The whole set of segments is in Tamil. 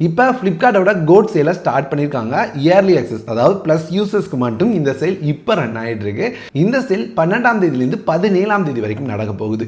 இப்போ ஃப்ளிப்கார்ட்டோட கோட் சேலை ஸ்டார்ட் பண்ணியிருக்காங்க இயர்லி அக்சஸ் அதாவது ப்ளஸ் யூசர்ஸ்க்கு மட்டும் இந்த சேல் இப்போ ரன் ஆகிட்டு இருக்கு இந்த சேல் பன்னெண்டாம் தேதியிலேருந்து பதினேழாம் தேதி வரைக்கும் நடக்க போகுது.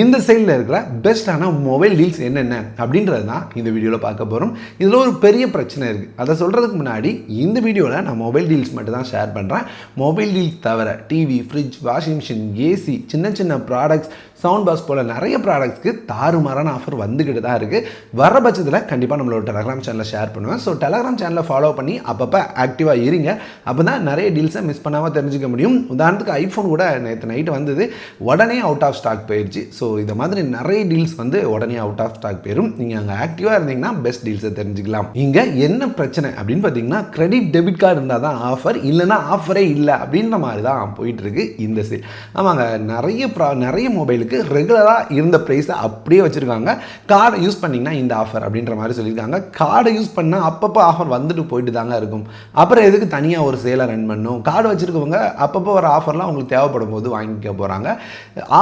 இந்த சேலில் இருக்கிற பெஸ்ட்டான மொபைல் டீல்ஸ் என்னென்ன அப்படின்றது தான் இந்த வீடியோவில் பார்க்க போகிறோம் இதில் ஒரு பெரிய பிரச்சனை இருக்குது அதை சொல்கிறதுக்கு முன்னாடி இந்த வீடியோவில் நான் மொபைல் டீல்ஸ் மட்டும் தான் ஷேர் பண்ணுறேன் மொபைல் டீல்ஸ் தவிர TV fridge washing machine AC சின்ன சின்ன ப்ராடக்ட்ஸ் சவுண்ட் பாக்ஸ் போல் நிறைய ப்ராடக்ட்ஸ்க்கு தாறுமாறான ஆஃபர் வந்துக்கிட்டு தான் இருக்குது வர பட்சத்தில் கண்டிப்பாக நம்மளோட டெலகிராம் சேனலில் ஷேர் பண்ணுவேன். ஸோ டெலகிராம் சேனலை ஃபாலோ பண்ணி அப்பப்போ ஆக்டிவாக இருங்க. அப்போ தான் நிறைய டீல்ஸை மிஸ் பண்ணாமல் தெரிஞ்சுக்க முடியும். உதாரணத்துக்கு ஐஃபோன் கூட நேற்று நைட்டு வந்தது. உடனே அவுட் ஆஃப் ஸ்டாக் போயிடுச்சு ஸோ இந்த மாதிரி நிறைய டீல்ஸ் வந்து உடனே அவுட் ஆஃப் ஸ்டாக் போயிடும் நீங்கள் அங்கே ஆக்டிவாக இருந்தீங்கன்னா பெஸ்ட் டீல்ஸை தெரிஞ்சுக்கலாம். இங்கே என்ன பிரச்சனை அப்படின்னு பார்த்தீங்கன்னா கிரெடிட் டெபிட் கார்டு இருந்தால் தான் ஆஃபர் இல்லைன்னா ஆஃபரே இல்லை அப்படின்ற மாதிரி தான் போயிட்டுருக்கு இந்த சேல் ஆமாங்க நிறைய ப்ரா நிறைய மொபைலுக்கு ரெகுலராக இருந்த ப்ரைஸை அப்படியே வச்சுருக்காங்க. கார்டை யூஸ் பண்ணிங்கன்னா இந்த ஆஃபர் அப்படின்ற மாதிரி சொல்லியிருக்காங்க. கார்டை யூஸ் பண்ணால் அப்பப்போ ஆஃபர் வந்துட்டு போயிட்டு தாங்க இருக்கும். அப்புறம் எதுக்கு தனியாக ஒரு சேலை ரன் பண்ணும் கார்டு வச்சுருக்கவங்க அப்பப்போ வர ஆஃபர்லாம் அவங்களுக்கு தேவைப்படும் போது வாங்கிக்க போகிறாங்க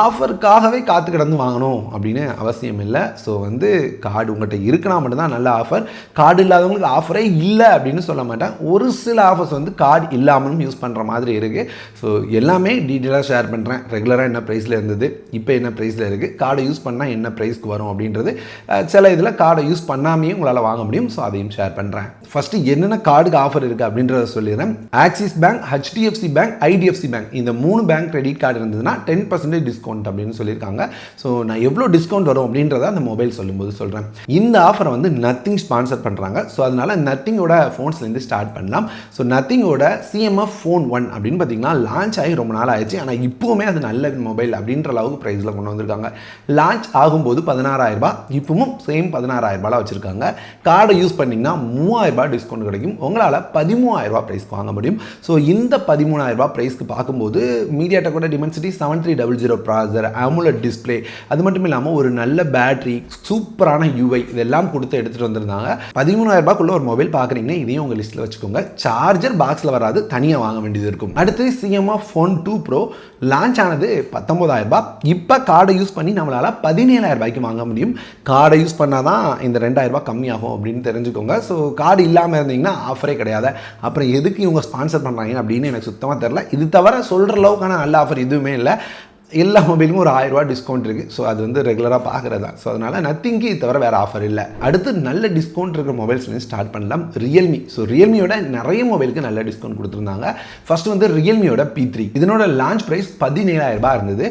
ஆஃபருக்காகவே காத்து கிடந்து வாங்கணும் அப்படின்னு அவசியம் இல்லை. ஸோ வந்து கார்டு உங்கள்கிட்ட இருக்குன்னா மட்டும்தான் நல்ல ஆஃபர் கார்டு இல்லாதவங்களுக்கு ஆஃபரே இல்லை அப்படின்னு சொல்ல மாட்டேன். ஒரு சில ஆஃபர்ஸ் வந்து கார்டு இல்லாமலும் யூஸ் பண்ணுற மாதிரி இருக்குது ஸோ எல்லாமே டீட்டெயிலாக ஷேர் பண்ணுறேன் ரெகுலராக என்ன ப்ரைஸில் இருந்தது இப்போ என்ன ப்ரைஸில் இருக்குது கார்டை யூஸ் பண்ணால் என்ன ப்ரைஸ்க்கு வரும் அப்படின்றது சில இதில் கார்டை யூஸ் பண்ணாமையும் உங்களால் வாங்க முடியும் ஸோ அதையும் ஷேர் பண்ணுறேன் ஃபஸ்ட்டு என்னென்ன கார்டுக்கு ஆஃபர் இருக்குது அப்படின்றத சொல்லிடுறேன். Axis bank HDFC bank IDFC bank இந்த மூணு பேங்க் கிரெடிட் கார்டு இருந்ததுன்னா டென் பர்சன்டேஜ் டிஸ்கவுண்ட் அப்படின்னு சொல்லியிருக்காங்க. ஸோ நான் எவ்வளோ டிஸ்கவுண்ட் வரும் அப்படின்றத அந்த மொபைல் சொல்லும்போது சொல்கிறேன் இந்த ஆஃபரை வந்து நத்திங் ஸ்பான்சர் பண்ணுறாங்க ஸோ அதனால நத்திங்கோட ஃபோன்ஸ்லேருந்து ஸ்டார்ட் பண்ணலாம். ஸோ நத்திங்கோட சிஎம்எஃப் ஃபோன் ஒன் அப்படின்னு பார்த்தீங்கன்னா லான்ச் ஆகி ரொம்ப நாள் ஆயிடுச்சு. ஆனால் இப்போவுமே அது நல்ல மொபைல் அப்படின்ற அளவுக்கு ப்ரைஸில் கொண்டு வந்திருக்காங்க. லான்ச் ஆகும்போது பதினாறாயிரம் ரூபாய் இப்பவும் சேம் பதினாறாயிரம் ரூபாய் வச்சுருக்காங்க. கார்டை யூஸ் பண்ணிங்கன்னா மூவாயிரரூபா ரூபாய் டிஸ்கவுண்ட் கிடைக்கும். உங்களால் பதிமூவாயிரரூபா ப்ரைஸ்க்கு வாங்க முடியும். ஸோ இந்த பதிமூணாயிரம் ப்ரைஸ்க்கு பார்க்கும்போது மீடியாட்ட கூட Dimensity seven three double zero processor AMOLED display அது மட்டும் இல்லாமல் ஒரு நல்ல பேட்டரி சூப்பரான யூஐ இதெல்லாம் கொடுத்து எடுத்துகிட்டு வந்திருந்தாங்க. பதிமூணாயிரரூபாக்குள்ளே ஒரு மொபைல் பார்க்குறீங்கன்னா இதையும் உங்கள் லிஸ்ட்டில் வச்சுக்கோங்க. சார்ஜர் பாக்ஸில் வராது தனியாக வாங்க வேண்டியது இருக்கும். அடுத்து சிஎம்ஆ ஃபோன் டூ ப்ரோ லான்ச் ஆனது பத்தொம்பதாயிரரூபா இப்போ கார்டை யூஸ் பண்ணி நம்மளால் பதினேழாயிரம் ரூபாய்க்கு வாங்க முடியும். கார்டை யூஸ் பண்ணால் தான் இந்த ரெண்டாயிரரூபா கம்மியாகும் அப்படின்னு அப்படின்னு தெரிஞ்சுக்கோங்க. ஸோ கார்டு இல்லாமல் இருந்தீங்கன்னா ஆஃபரே கிடையாது. அப்புறம் எதுக்கு இவங்க ஸ்பான்சர் பண்ணுறாங்க அப்படின்னு எனக்கு சுத்தமாக தெரில இது தவிர சொல்கிற அளவுக்கான நல்ல ஆஃபர் எதுவுமே இல்லை. எல்லா மொபைலுக்கும் ஒரு ஆயிரம் ரூபாய் டிஸ்கவுண்ட் இருக்குது ஸோ அது வந்து ரெகுலராக பார்க்குறது தான் ஸோ அதனால் நத்திங்க்கு தவிர வேறு ஆஃபர் இல்லை. அடுத்து நல்ல டிஸ்கவுண்ட் இருக்கிற மொபைல்ஸ்லேருந்து ஸ்டார்ட் பண்ணலாம். ரியல்மி ஸோ ரியல்மியோட நிறைய மொபைலுக்கு நல்ல டிஸ்கவுண்ட் கொடுத்துருந்தாங்க. ஃபஸ்ட்டு வந்து ரியல்மியோட பி த்ரீ இதனோட லான்ச் ப்ரைஸ் பதினேழாயிரம் ரூபாய் இருந்தது.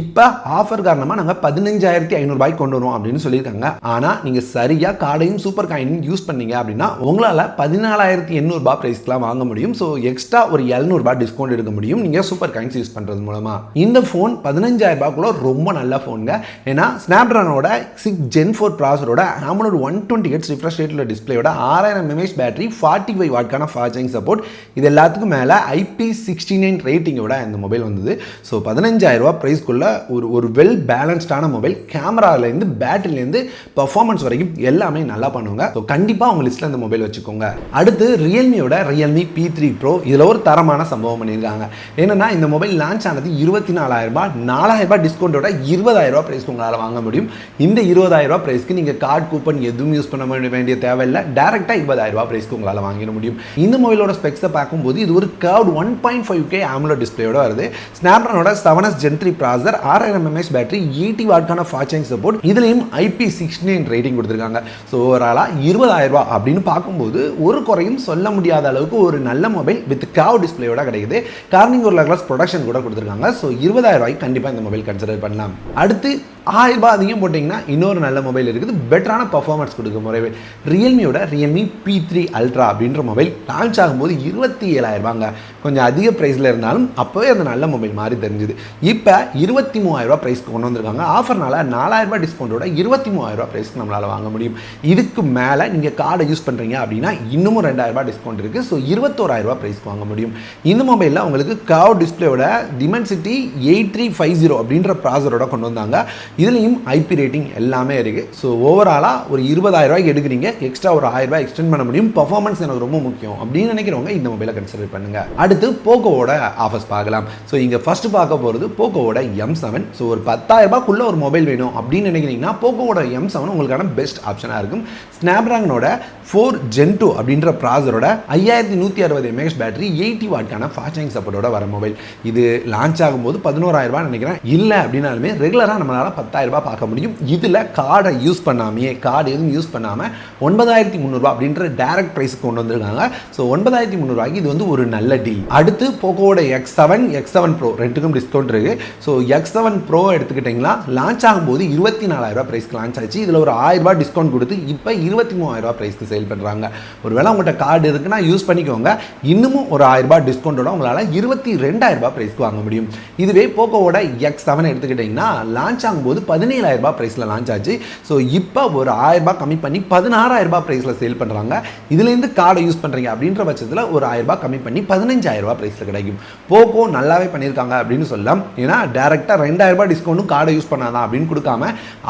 இப்போ ஆஃபர் காரணமாக நாங்கள் பதினஞ்சாயிரத்தி ஐநூறுபாய்க்கு கொண்டு வருவோம் அப்படின்னு சொல்லியிருக்காங்க. ஆனால் நீங்கள் சரியாக கார்டையும் சூப்பர் காயினும் யூஸ் பண்ணீங்க அப்படின்னா உங்களால் பதினாலாயிரத்தி எண்ணூறுபா ப்ரைஸ்க்கெலாம் வாங்க முடியும். ஸோ எக்ஸ்ட்ரா ஒரு எழுநூறுபா டிஸ்கவுண்ட் எடுக்க முடியும். நீங்கள் சூப்பர் காயின்ஸ் யூஸ் பண்ணுறது மூலமாக இந்த ஃபோன் பதினஞ்சாயிரம் ரூபாய்க்குள்ள ரொம்ப நல்ல ஃபோனுங்க ஏன்னா ஸ்னாப்ட்ரானோட சிக்ஸ் ஜென் ஃபோர் ப்ராசரோட ஆமனோட ஒன் டுவெண்ட்டி ஹெட்ஸ் ரிஃப்ரெஷ் ரேட்டில் டிஸ்பிளேயோட ஆறாயிரம் எம்ஏஹெச் பேட்டரி ஃபார்ட்டி ஃபைவ் வாட்கான சார்ஜிங் சப்போர்ட் இது எல்லாத்துக்கும் மேலே ஐபி சிக்ஸ்டி நைன் ரேட்டிங்கோட இந்த மொபைல் வந்தது. ஸோ பதினஞ்சாயிரம் ப்ரைஸ்க்குள்ள ஒரு ஒரு வெல் பேலன்ஸ்டான மொபைல் கேமராலேருந்து பேட்டரிலேருந்து பர்ஃபார்மன்ஸ் வரைக்கும் எல்லாமே நல்லா பண்ணுவாங்க ஸோ கண்டிப்பாக உங்கள் லிஸ்ட்டில் இந்த மொபைல் வச்சுக்கோங்க. அடுத்து ரியல்மியோட ரியல்மி பி த்ரீ ப்ரோ இதில் ஒரு தரமான சம்பவம் பண்ணியிருக்காங்க. என்னன்னா இந்த மொபைல் லான்ச் ஆனது இருபத்தி நாலாயிரம் நாலாயிரம் ரூபாய் டிஸ்கவுண்ட்டோட இருபதாயிரம் ரூபாய் ப்ரைஸ்க்கு உங்களால் வாங்க முடியும். இந்த இருபதாயிரம் ரூபாய் ப்ரைஸ்க்கு நீங்கள் கார்டு கூப்பன் எதுவும் யூஸ் பண்ண வேண்டிய- வேண்டிய தேவையில்லை. டேரெக்டாக இருபதாயிரம் ரூபாய் ப்ரைஸ்க்கு உங்களால் வாங்கிட முடியும். இந்த மொபைலோட ஸ்பெக்ஸை பார்க்கும்போது இது ஒரு curve one point five K AMOLED டிஸ்பிளேயோட வருது. ஸ்னாப்ட்ரானோட seven S gen three processor ஆறாயிரம் எம்எஸ் பேட்டரி எயிட்டி வாட்கான ஃபாஸ்டிங் சப்போர்ட் இதுலேயும் ஐபி சிக்ஸ்டி நைன் ரேட்டிங் கொடுத்துருக்காங்க. ஸோ ஓவராலாக இருபதாயிரம் அப்படின்னு பார்க்கும்போது ஒரு குறையும் சொல்ல முடியாத அளவுக்கு ஒரு நல்ல மொபைல் வித் காவ் டிஸ்பிளேயோட கிடைக்குது. கார்னிங் ஒரு கிளாஸ் ப்ரொடக்ஷன் கூட கொடுத்துருக்காங்க. ஸோ இருபதாயிரம் ரூபாய்க்கு கண்டிப்பாக இந்த மொபைல் கன்சிடர் பண்ணலாம். அடுத்து ஆயிரம் ரூபாய் அதிகம் போட்டிங்கன்னா இன்னொரு நல்ல மொபைல் இருக்குது. பெட்டரான பர்ஃபார்மன்ஸ் கொடுக்கும் மொபைல் ரியல்மியோட ரியல்மி பி த்ரீ அல்ட்ரா அப்படின்ற மொபைல் லான்ச் ஆகும்போது இருபத்தி ஏழாயிரம் ரூபாங்க. கொஞ்சம் அதிக ப்ரைஸில் இருந்தாலும் அப்போவே அந்த நல்ல மொபைல் மாதிரி தெரிஞ்சுது. இப்போ இருபத்தி மூவாயிரரூபா ப்ரைஸ்க்கு கொண்டு வந்திருக்காங்க. ஆஃபர்னால நாலாயிரரூபா டிஸ்கவுண்ட்டோட இருபத்தி மூவாயிரம் ப்ரைஸ்க்கு நம்மளால் வாங்க முடியும். இதுக்கு மேலே நீங்கள் கார்டை யூஸ் பண்ணுறீங்க அப்படின்னா இன்னமும் ரெண்டாயிரரூபா டிஸ்கவுண்ட் இருக்குது ஸோ இருபத்தோராயிரரூபா ப்ரைஸ்க்கு வாங்க முடியும். இந்த மொபைலில் உங்களுக்கு கவ் டிஸ்பிளேயோட Dimensity eight three five zero அப்படின்ற ப்ராசரோட கொண்டு வந்தாங்க. இதுலேயும் ஐபி ரேட்டிங் எல்லாமே இருக்குது ஸோ ஓவராலாக ஒரு இருபதாயிரம் ரூபாய்க்கு எடுக்கிறீங்க. எக்ஸ்ட்ரா ஒரு ஆயிரம் ரூபாய் எக்ஸ்டெண்ட் பண்ண முடியும். பர்ஃபார்மன்ஸ் எனக்கு ரொம்ப முக்கியம். அப்படின்னு நினைக்கிறவங்க இந்த மொபைலை கன்சிடர் பண்ணுங்கள் அடுத்து போக்கோவோட ஆஃபர்ஸ் பார்க்கலாம். ஸோ இங்கே ஃபர்ஸ்ட் பார்க்க போகிறது போக்கோவோட எம் செவன் ஸோ ஒரு பத்தாயிரம் ஒரு மொபைல் வேணும் அப்படின்னு நினைக்கிறீங்கன்னா போக்கோவோட எம் செவன் உங்களுக்கான பெஸ்ட் ஆப்ஷனாக இருக்கும். ஸ்னாப்ட்ராகனோட ஃபோர் ஜென் டூ அப்படின்ற ப்ராசரோட ஐயாயிரத்தி நூற்றி அறுபது எம்ஏஹெச் பேட்டரி எயிட்டி வாட்கான ஃபாஸ்ட் சார்ஜிங் சப்போர்ட்டோட வர மொபைல் இது லான்ச் ஆகும்போது பதினோராயிரரூபா நினைக்கிறேன். இல்லை அப்படின்னாலுமே ரெகுலராக நம்மளால் பத்தாயிரம் ரூபாய் பார்க்க முடியும். இதில் கார்டை யூஸ் பண்ணாமையே கார்டு எதுவும் யூஸ் பண்ணாமல் ஒன்பதாயிரத்தி முந்நூறுபா அப்படின்ற டேரக்ட் ப்ரைஸுக்கு கொண்டு வந்திருக்காங்க. ஸோ ஒன்பதாயிரத்தி முந்நூறுபாய்க்கு இது வந்து ஒரு நல்ல டீல் அடுத்து போக்கோவோட X seven X seven pro ரெண்டுக்கும் டிஸ்கவுண்ட் இருக்குது ஸோ எக்ஸ் செவன் ப்ரோ எடுத்துக்கிட்டிங்கன்னா லான்ச் ஆகும்போது இருபத்தி நாலாயிரரூபா ப்ரைஸ்க்கு லான்ச் ஆச்சு. இதில் ஒரு ஆயிரம் ரூபாய் டிஸ்கவுண்ட் கொடுத்து இப்போ இருபத்தி மூவாயிரரூபா ப்ரைஸ்க்கு சேல் பண்ணுறாங்க ஒருவேளை உங்கள்கிட்ட கார்டு இருக்குன்னா யூஸ் பண்ணிக்கோங்க. இன்னமும் ஒரு ஆயிரம் ரூபாய் டிஸ்கவுண்டோட உங்களால் இருபத்தி ரெண்டாயிரம் ரூபாய் ப்ரைஸ்க்கு வாங்க முடியும். இதுவே போக்கோவோட எக்ஸ் செவன் எடுத்துக்கிட்டிங்கன்னா லான்ச் ஆகும்போது பதினேழாயிரம் ரூபாய் ப்ரைஸில் லான்ச் ஆச்சு. ஸோ இப்போ ஒரு ஆயிரம் ரூபாய் கம்மி பண்ணி பதினாறாயிரம் ரூபாய் ப்ரைஸில் சேல் பண்ணுறாங்க இதுலேருந்து கார்டை யூஸ் பண்ணுறீங்க அப்படின்ற பட்சத்தில் ஒரு ஆயிரம் ரூபாய் கம்மி பண்ணி பதினஞ்சாயிரம் ரூபாய் ப்ரைஸில் கிடைக்கும். போக்கோ நல்லாவே பண்ணியிருக்காங்க அப்படின்னு சொல்லலாம். ஏன்னா டேரெக்டாக ரெண்டாயிரம் ரூபாய் டிஸ்கவுண்ட்டும் கார்டை யூஸ் பண்ணாதான் அப்படின்னு கொடுக்காம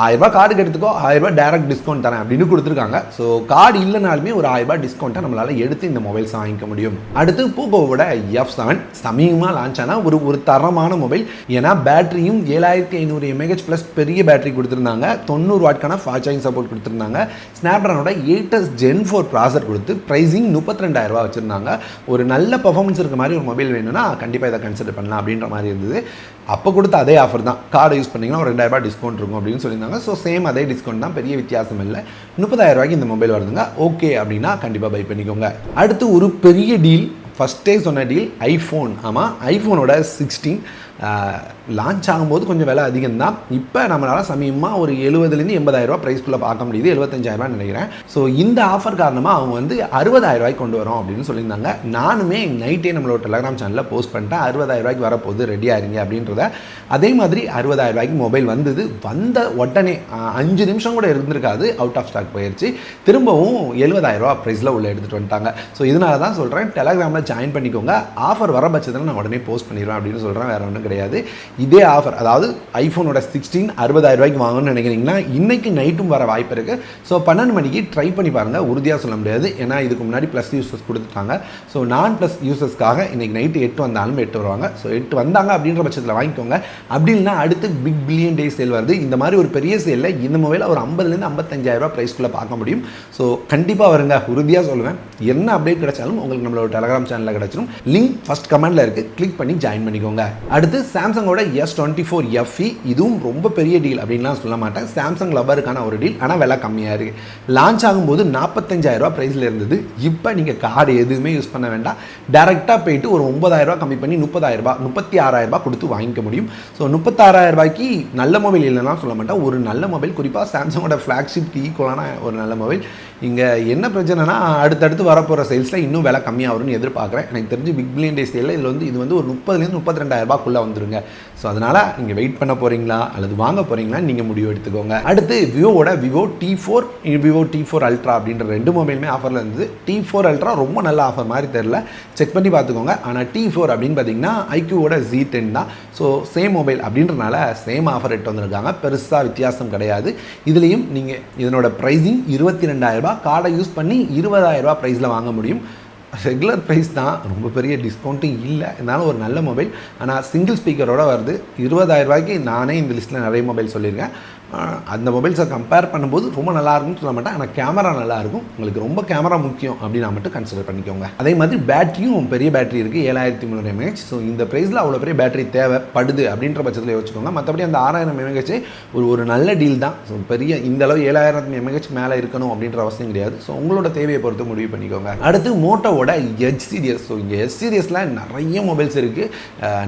ஆயிரம் ரூபாய் கார்டுக்கு எடுத்துக்கோ ஆயிரம் ரூபாய் டேரக்ட் டிஸ்கவுண்ட் தரேன் அப்படின்னு கொடுத்துருக்காங்க. ஸோ கார்டு இல்லைனாலுமே ஒரு ஆயிரம் ரூபாய் டிஸ்கவுண்ட்டை நம்மளால் எடுத்து இந்த மொபைல்ஸ் வாங்கிக்க முடியும். அடுத்து போக்கோவோட எஃப் செவன் சமீபமாக லான்ச் ஆனால் ஒரு ஒரு தரமான மொபைல் ஏன்னா பேட்டரியும் ஏழாயிரத்தி ஐநூறு எம்ஏஹெச் ப்ளஸ் பெரிய பேட்டரி கொடுத்துருந்தாங்க. தொண்ணூறு வாட்கான ஃபாஸ்ட் சார்ஜிங் சப்போர்ட் கொடுத்துருந்தாங்க. ஸ்னாப்ட்ரானோட எயிட்டஸ் ஜென் ஃபோர் ப்ராசர் கொடுத்து ப்ரைஸிங் முப்பத்தி ரெண்டாயிரரூபா வச்சுருந்தாங்க. ஒரு நல்ல பர்ஃபார்மன்ஸ் இருக்க மாதிரி ஒரு மொபைல் வேணும்னா கண்டிப்பாக இதை கன்சிடர் பண்ணலாம் அப்படின்ற மாதிரி இருந்தது. அப்போ கொடுத்த அதே ஆஃபர் தான். கார்டு யூஸ் பண்ணிங்கன்னா ஒரு ரெண்டாயிரரூபா டிஸ்கவுண்ட் இருக்கும் அப்படின்னு சொல்லியிருந்தாங்க. ஸோ சேம் அதே டிஸ்கவுண்ட் தான். பெரிய வித்தியாசம் இல்லை. முப்பதாயிரம் ரூபாய்க்கு இந்த மொபைல் வருதுங்க. ஓகே அப்படின்னா கண்டிப்பாக பை பண்ணிக்கோங்க. அடுத்து ஒரு பெரிய டீல் ஃபஸ்ட்டே சொன்ன டீல் ஐஃபோன் ஆமாம் ஐஃபோனோட சிக்ஸ்டீன் லான்ச் ஆகும்போது கொஞ்சம் விலை அதிகம் தான் இப்போ நம்மளால் சமீபமாக ஒரு எழுபதுலேருந்து எண்பதாயிரரூபா ப்ரைஸ்க்குள்ளே பார்க்க முடியுது. எழுபத்தஞ்சாயிரரூபா நினைக்கிறேன். ஸோ இந்த ஆஃபர் காரணமாக அவங்க வந்து அறுபதாயிரரூபாய்க்கு கொண்டு வரோம் அப்படின்னு சொல்லியிருந்தாங்க. நானுமே நைட்டே நம்மளோட டெலகிராம் சேனலில் போஸ்ட் பண்ணிட்டேன். அறுபதாயிரம் ரூபாய்க்கு வரப்போகுது ரெடி ஆயிருங்க அப்படின்றத. அதே மாதிரி அறுபதாயிரரூபாய்க்கு மொபைல் வந்தது. வந்த உடனே அஞ்சு நிமிஷம் கூட இருந்திருக்காது. அவுட் ஆஃப் ஸ்டாக் போயிடுச்சு திரும்பவும் எழுபதாயிரரூபா ப்ரைஸில் உள்ளே எடுத்துகிட்டு வந்துட்டாங்க. ஸோ இதனால தான் சொல்கிறேன் டெலகிராமில் ஜாயின் பண்ணிக்கோங்க. ஆஃபர் வர பட்சத்தில் நான் உடனே போஸ்ட் பண்ணிடுவேன் அப்படின்னு சொல்கிறேன் வேறு ஒன்றும் கிடையாது. இதே ஆஃபர் அதாவது ஐஃபோனோட சிக்ஸ்டீன் அறுபதாயிரம் ரூபாய்க்கு வாங்கணும்னு நினைக்கிறீங்கன்னா இன்னைக்கு நைட்டும் வர வாய்ப்பு இருக்குது ஸோ பன்னெண்டு மணிக்கு ட்ரை பண்ணி பாருங்கள் உறுதியாக சொல்ல முடியாது. ஏன்னா இதுக்கு முன்னாடி ப்ளஸ் யூசர்ஸ் கொடுத்துட்டாங்க. ஸோ நான் ப்ளஸ் யூசர்ஸ்க்காக இன்னைக்கு நைட்டு எட்டு வந்தாலும் எட்டு வருவாங்க. ஸோ எட்டு வந்தாங்க அப்படின்ற பட்சத்தில் வாங்கிக்கோங்க. அப்படி இல்லைனா அடுத்து பிக் பில்லியன் டே சேல் வருது. இந்த மாதிரி ஒரு பெரிய சேலில் இந்த மொபைல் ஒரு ஐம்பதுலேருந்து ஐம்பத்தஞ்சாயிரம் ரூபா ப்ரைஸ்க்குள்ளே பார்க்க முடியும். ஸோ கண்டிப்பாக வருங்க. உறுதியாக சொல்லுவேன். என்ன அப்டேட் கிடைச்சாலும் உங்களுக்கு நம்மளோட டெலகிராம் சேனலில் கிடச்சிடும் லிங்க் ஃபஸ்ட் கமெண்டில் இருக்குது கிளிக் பண்ணி ஜாயின் பண்ணிக்கோங்க. அடுத்து சாம்சங்கோட எஸ் டுவெண்ட்டி ஃபோர் எஃப்இ இதுவும் ரொம்ப பெரிய டீல் அப்படின்லாம் சொல்ல மாட்டேன். சாம்சங் லவருக்கான ஒரு டீல் ஆனால் விலை கம்மியாக இருக்குது லான்ச் ஆகும்போது நாற்பத்தஞ்சாயிரம் ரூபாய் ப்ரைஸில் இருந்தது. இப்போ நீங்கள் கார்டு எதுவுமே யூஸ் பண்ண வேண்டாம். டேரெக்டாக போயிட்டு ஒரு ஒன்பதாயிரம் கம்மி பண்ணி முப்பதாயிரரூபா முப்பத்தி ஆறாயிரம் ரூபாய் கொடுத்து வாங்கிக்க முடியும். ஸோ முப்பத்தாறாயிரம் ரூபாய்க்கு நல்ல மொபைல் இல்லைன்னா சொல்ல மாட்டேன். ஒரு நல்ல மொபைல் குறிப்பாக சாம்சங்கோட ஃப்ளாக்ஷிப் ஈக்குவலான ஒரு நல்ல மொபைல் இங்கே என்ன பிரச்சனைனா அடுத்தடுத்து வரப்போகிற சேல்ஸில் இன்னும் விலை கம்மியாக வரும்னு எதிர்பார்க்குறேன். எனக்கு தெரிஞ்சு பிக் பில்லியன் டே சேலில் இதில் வந்து இது வந்து ஒரு முப்பதுலேருந்து முப்பத்தி ரெண்டாயிரரூபாக்குள்ளே வந்துருங்க. ஸோ அதனால் நீங்கள் வெயிட் பண்ண போகிறீங்களா அல்லது வாங்க போகிறீங்களா நீங்கள் முடிவு எடுத்துக்கோங்க. அடுத்து விவோவோட Vivo T four Vivo T four ultra அப்படின்ற ரெண்டு மொபைலுமே ஆஃபரில் இருந்தது. டி ஃபோர் அல்ட்ரா ரொம்ப நல்ல ஆஃபர் மாதிரி தெரில செக் பண்ணி பார்த்துக்கோங்க. ஆனால் டி ஃபோர் அப்படின்னு பார்த்தீங்கன்னா ஐக்யூவோட ஜி டென் தான். ஸோ சேம் மொபைல் அப்படின்றனால சேம் ஆஃபர் எட்டு வந்திருக்காங்க. பெருசாக வித்தியாசம் கிடையாது. இதுலேயும் நீங்கள் இதனோட ப்ரைஸிங் இருபத்தி ரெண்டாயிரரூபா கார்டை யூஸ் பண்ணி இருபதாயிரம் ரூபா ப்ரைஸில் வாங்க முடியும். ரெகுலர் ப்ரைஸ் தான். ரொம்ப பெரிய டிஸ்கவுண்ட்டும் இல்லை. இருந்தாலும் ஒரு நல்ல மொபைல் ஆனால் சிங்கிள் ஸ்பீக்கரோட வருது. இருபதாயிரம் ரூபாய்க்கு நானே இந்த லிஸ்ட்டில் நிறைய மொபைல் சொல்லியிருக்கேன். அந்த மொபைல்ஸை கம்பேர் பண்ணும்போது ரொம்ப நல்லா இருக்கும்னு சொல்ல மாட்டேன். ஆனால் கேமரா நல்லாயிருக்கும் உங்களுக்கு ரொம்ப கேமரா முக்கியம் அப்படின்னா மட்டும் கன்சிடர் பண்ணிக்கோங்க. அதே மாதிரி பேட்டரியும் பெரிய பேட்டரி இருக்குது ஏழாயிரத்தி முந்நூறு எம்ஏஹெச் ஸோ இந்த ப்ரைஸில் அவ்வளோ பெரிய பேட்டரி தேவைப்படுது அப்படின்ற பட்சத்தில் யோசிச்சுக்கோங்க. மற்றபடி அந்த ஆறாயிரம் எம்ஏஹெச் ஒரு ஒரு நல்ல டீல் தான். ஸோ பெரிய இந்த அளவு ஏழாயிரம் எம்ஏஹெச் மேலே இருக்கணும் அப்படின்ற அவசியம் கிடையாது. ஸோ உங்களோட தேவையை பொறுத்து முடிவு பண்ணிக்கோங்க. அடுத்து மோட்டோவோட எச் சீரியஸ் ஸோ இங்கே எஸ் சீரியஸில் நிறைய மொபைல்ஸ் இருக்குது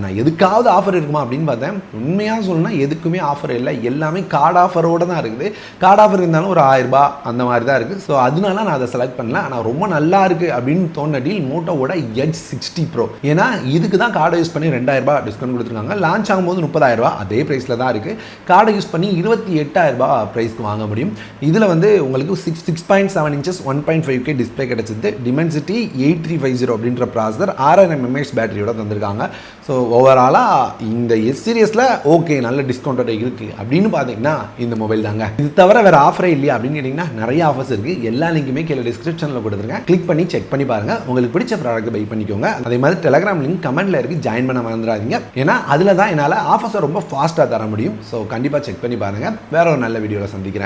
நான் எதுக்காவது ஆஃபர் இருக்குமா அப்படின்னு பார்த்தேன். உண்மையாக சொல்லணும்னா எதுக்குமே ஆஃபர் இல்லை. எல்லாமே கார்ட் ஆஃபரோடு தான் இருக்குது. கார்டு ஆஃபர் இருந்தாலும் ஒரு ஆயிரம் ரூபாய் அந்த மாதிரி தான் இருக்குது. ஸோ அதனால நான் அதை செலக்ட் பண்ணல. ஆனால் ரொம்ப நல்லா இருக்குது அப்படின்னு தோண டீல் மோட்டோவோட எச் சிக்ஸ்டி ப்ரோ ஏன்னா இதுக்கு தான் கார்டை யூஸ் பண்ணி ரெண்டாயிரரூபா டிஸ்கவுண்ட் கொடுத்துருக்காங்க. லான்ச் ஆகும்போது முப்பதாயிரரூபா அதே ப்ரைஸில் தான் இருக்குது கார்டை யூஸ் பண்ணி இருபத்தி எட்டாயிரம் ரூபாய் ப்ரைஸ்க்கு வாங்க முடியும். இதில் வந்து உங்களுக்கு six six point seven inches one point five K display கிடச்சிது. Dimensity eight three five zero அப்படின்ற ப்ராசர் ஆறாயிரம் எம்ஏஹெச் பேட்டரியோட தந்திருக்காங்க. ஸோ ஓவராலாக இந்த எஸ் சீரியஸில் ஓகே நல்ல டிஸ்கவுண்டோட இருக்குது அப்படின்னு பார்த்தீங்கன்னா இந்த மொபைல் தாங்க. இது தவிர வேறு ஆஃபரே இல்லையா அப்படின்னு கேட்டிங்கன்னா நிறைய ஆஃபர்ஸ் இருக்குது எல்லா லிங்க்குமே கீழே டிஸ்கிரிப்ஷனில் கொடுத்துருக்கேன் கிளிக் பண்ணி செக் பண்ணி பாருங்கள் உங்களுக்கு பிடிச்ச ப்ராடக்ட் பை பண்ணிக்கோங்க. அதே மாதிரி டெலகிராம் லிங்க் கமெண்ட்டில் இருக்குது ஜாயின் பண்ண மறந்துடாதீங்க. ஏன்னா அதில் தான் என்னால் ஆஃபர்ஸை ரொம்ப ஃபாஸ்ட்டாக தர முடியும். ஸோ கண்டிப்பாக செக் பண்ணி பாருங்கள் வேற ஒரு நல்ல வீடியோவில் சந்திக்கிறேன்.